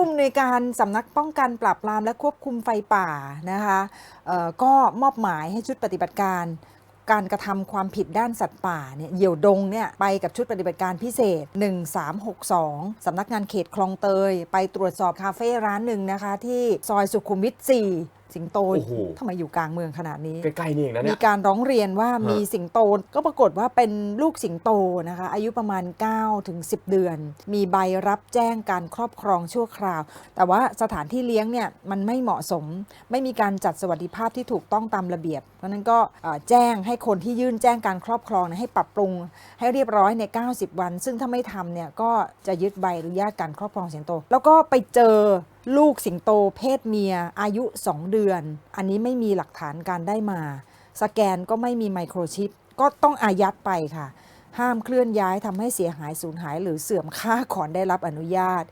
ผู้อำนวยการสำนักป้องกันปราบปรามและควบคุมไฟป่านะคะก็มอบหมายให้ชุดปฏิบัติการ การกระทำความผิดด้านสัตว์ป่าเนี่ยเหยี่ยวดงเนี่ยไปกับชุดปฏิบัติการพิเศษ 1362 สำนักงานเขตคลองเตย ไปตรวจสอบคาเฟ่ร้านหนึ่งนะคะ ที่ซอยสุขุมวิท 4 สิงโตโอ้โห ทำไมอยู่กลางเมืองขนาดนี้ ใกล้ๆนี่เองนะมีเนี่ยการร้องเรียนว่าฮะมีสิงโตก็ปรากฏว่าเป็นลูกสิงโตนะคะ อายุประมาณ9ถึง10 เดือน มีใบรับแจ้งการครอบครองชั่วคราว แต่ว่าสถานที่เลี้ยงเนี่ยมันไม่เหมาะสม ไม่มีการจัดสวัสดิภาพที่ถูกต้องตามระเบียบ เพราะฉะนั้นก็เอ่อแจ้งให้คนที่ยื่นแจ้งการครอบครองเนยให้ปรับปรุงให้เรียบร้อยใน 90 วัน ซึ่งถ้าไม่ทำเนี่ยก็จะยึดใบอนุญาตการครอบครองสิงโต แล้วก็ไปเจอลูกสิงโตเพศเมียอายุ 2 เดือน อันนี้ไม่มีหลักฐานการได้มา สแกนก็ไม่มีไมโครชิป ก็ต้องอายัดไปค่ะ ห้ามเคลื่อนย้ายทำให้เสียหายสูญหายหรือเสื่อมค่าก่อนได้รับอนุญาต